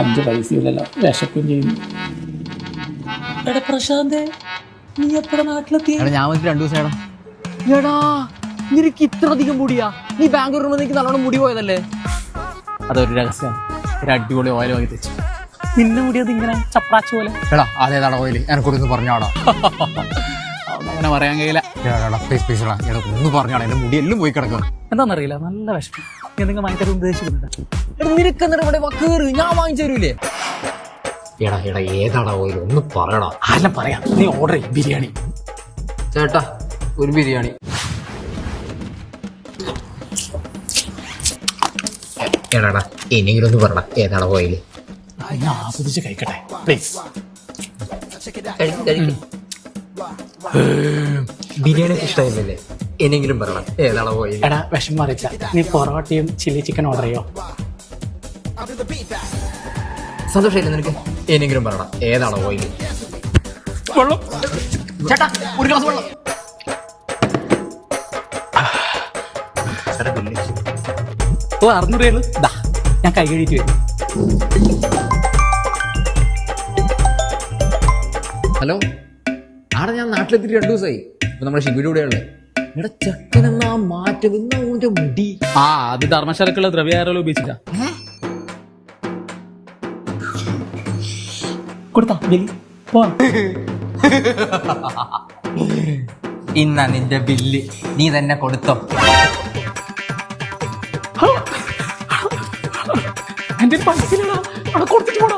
അഞ്ച് പൈസയില്ലല്ലോ. വിശക്കും ചെയ്യുന്നു എടാ പ്രശാന്തേ നീ എപ്പോഴാ നാട്ടിലെത്തി എടാ ഞാൻ വന്നിട്ട് രണ്ടു ദിവസം എടാ എടാ നിനക്ക് ഇത്ര അധികം മുടിയാ? നീ ബാംഗ്ലൂരിൽ വന്ന് എനിക്ക് നല്ലോണം മുടി പോയതല്ലേ? അതൊരു രഹസ്യമാണ് ഒരു അടിപൊളി ഓയിൽ വാങ്ങി തെച്ചു. നിന്നെ മുടിയത് ഇങ്ങനെ ചപ്പാച്ച പോലെ. എടാ അതേതാണ് ഓയിൽ എനക്കൂടി ഒന്ന് പറഞ്ഞാടാ അങ്ങനെ പറയാൻ കഴിയില്ല. എടാ പ്ലീസ് പ്ലീസ് എടാ എടാ ഒന്ന് പറഞ്ഞാടാ എന്റെ മുടി എല്ലാം പോയി കിടക്കും എന്താണെന്നറിയില്ല നല്ല വിഷമം. നീ എന്തെങ്കിലും വാങ്ങി തരും ഉദ്ദേശിക്കുന്നുണ്ട്. നിനക്ക് എന്നിട്ട് ഇവിടെ വക്കേറ് ഞാൻ വാങ്ങിച്ചു തരൂലേ? എടാ എടാ ഏതാടാ ഓയിൽ? ഒന്ന് പറയടാ. ആരെല്ലാം പറയാം? നീ ഓർഡർ ചെയ്യും ബിരിയാണി. ചേട്ടാ ഒരു ബിരിയാണി. എടാടാ ഇനിയെങ്കിലും ഒന്ന് പറടാ ഏതാടാ ഓയിൽ ഞാൻ ആസ്വദിച്ച് കഴിക്കട്ടെ പ്ലീസ് ബിരിയാണി ഇഷ്ടമായില്ലേ ഇനിയെങ്കിലും പറയണം ഏതാളോ പോയി എടാ വിഷം മറിച്ച നീ പൊറോട്ടയും ചില്ലി ചിക്കൻ ഓർഡർ ചെയ്യോ? സന്തോഷമില്ല നിനക്ക്? ഇനിയെങ്കിലും പറയണം ഏതാളോ പോയി വെള്ളം. ചേട്ടാ ഒരു ഗ്ലാസ് വെള്ളം. ഓ അറുന്നൂറ് രൂപ ദാ ഞാൻ കൈ കഴുകിയിട്ട് വരും. ഹലോ. ആടെ ഞാൻ നാട്ടിലെത്തിയിട്ട് രണ്ടു ദിവസമായി. ഇപ്പൊ നമ്മുടെ ഷിബിയുടെ കൂടെയുള്ളത് ഇവിടെ ചെക്കൻ എന്നാ മാറ്റം ഇന്നാ ഓന്റെ മുടി. ആ അത് ധർമ്മശാലക്കുള്ള ദ്രവ്യാരോ ഉപയോഗിച്ചിട്ടാ കൊടുത്താ ബില്ല് പോവാം ഇന്നാ നിന്റെ ബില്ല്. നീ തന്നെ കൊടുത്തോ. എന്റെ പൈസ കൊടുത്തിട്ട് പോടാ